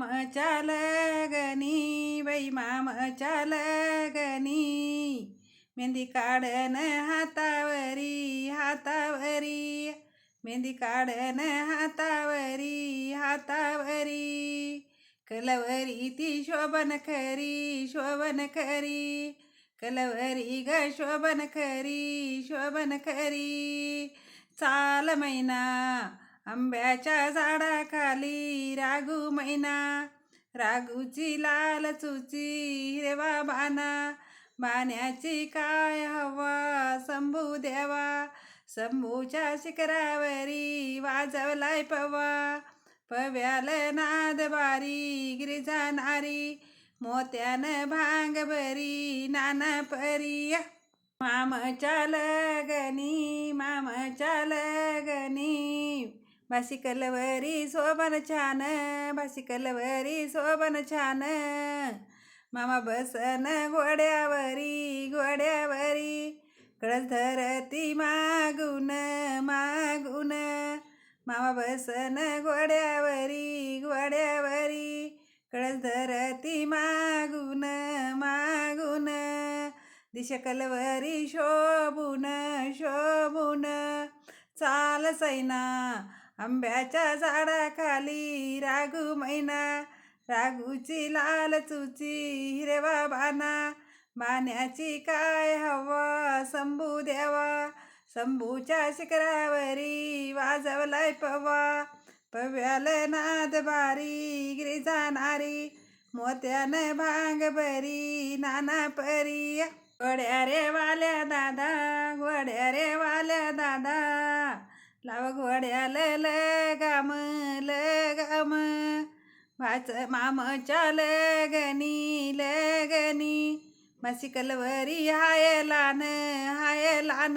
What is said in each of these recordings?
मामच्या लगनी बाई मामच्या लगनी मेहंदी काढन हातावरी हातावरी. मेहंदी काढन हातावरी हातावरी. कलवरी ती शोभन खरी शोभन खरी. कलवरी ग शोभन खरी शोभन खरी. चाल मैना आंब्याच्या झाडाखाली रागू मैना रागूची लाल चुची रेवा बाना बाण्याची काय हवा शंभू देवा शंभूच्या शिखरावरी वाजवलाय पवा पव्याल नाद बारी गिरिजा नारी मोत्यान भांग भरी नाना परी. मामच्या लगनी मामच्या लगनी. भाशी कलवरी शोभन छान भाशी कलवरी शोभन छान मामा बसन घोड्यावरी घोड्यावरी कळस धरती मागून मागून मामा बसन घोड्यावरी घोड्यावरी कळस धरती मागून मागून दिशकलवरी शोभून शोभून चाल सैना आंब्याच्या झाडाखाली रागू मैना रागूची लाल चुची हिरवा बाना. बाण्याची काय हवा शंभू देवा शंभूच्या शिखरावरी वाजवलाय पवा. पव्याल नाद बारी गिरिजा नारी मोत्यान भांग भरी नाना परी. गोड्या रे वाल्या दादा गोड्या रे वाल्या दादा. लाव घोड्याल लगाम लगाम वाच मामच्या लगनी लगनी मसी कलवरी हाय लान हाय लान.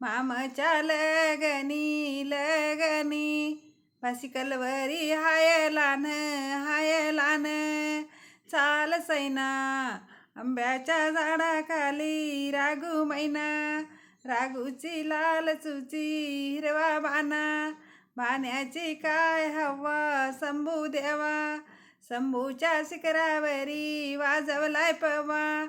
मामच्या लगनी लगनी मासी कलवरी हाय लान हाय लान. चाल सैना आंब्याच्या झाडाखाली रागू मैना. रागूची लाल चुची हिरवा बाना बाण्याची काय हवा शंभू देवा. शंभूच्या शिखरावरी वाजवलाय पवा.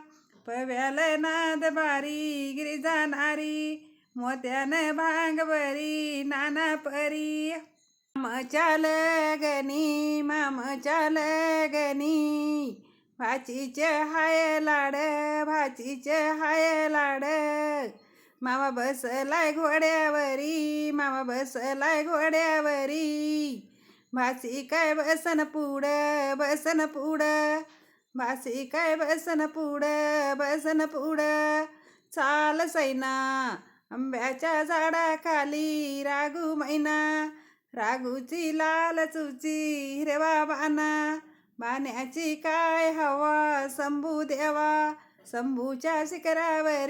पव्याल नाद बारी गिरिजा नारी. मोत्यान भांगवरी नाना परी. मामच्या लगनी मामच्या लगनी. भाचीचे हाय लाड भाचीचे हाय लाड. मामा बसलाय घोड्यावरी मामा बसलाय घोड्यावरी. भासी काय बसन पुढं बसन पुढं. भासी काय बसन पुढं बसन पुढं. चाल सैना आंब्याच्या झाडाखाली रागू मैना. रागूची लाल चुची हिरवा बाना. बाण्याची काय हवा शंभू देवा. शंभूच्या शिखरावर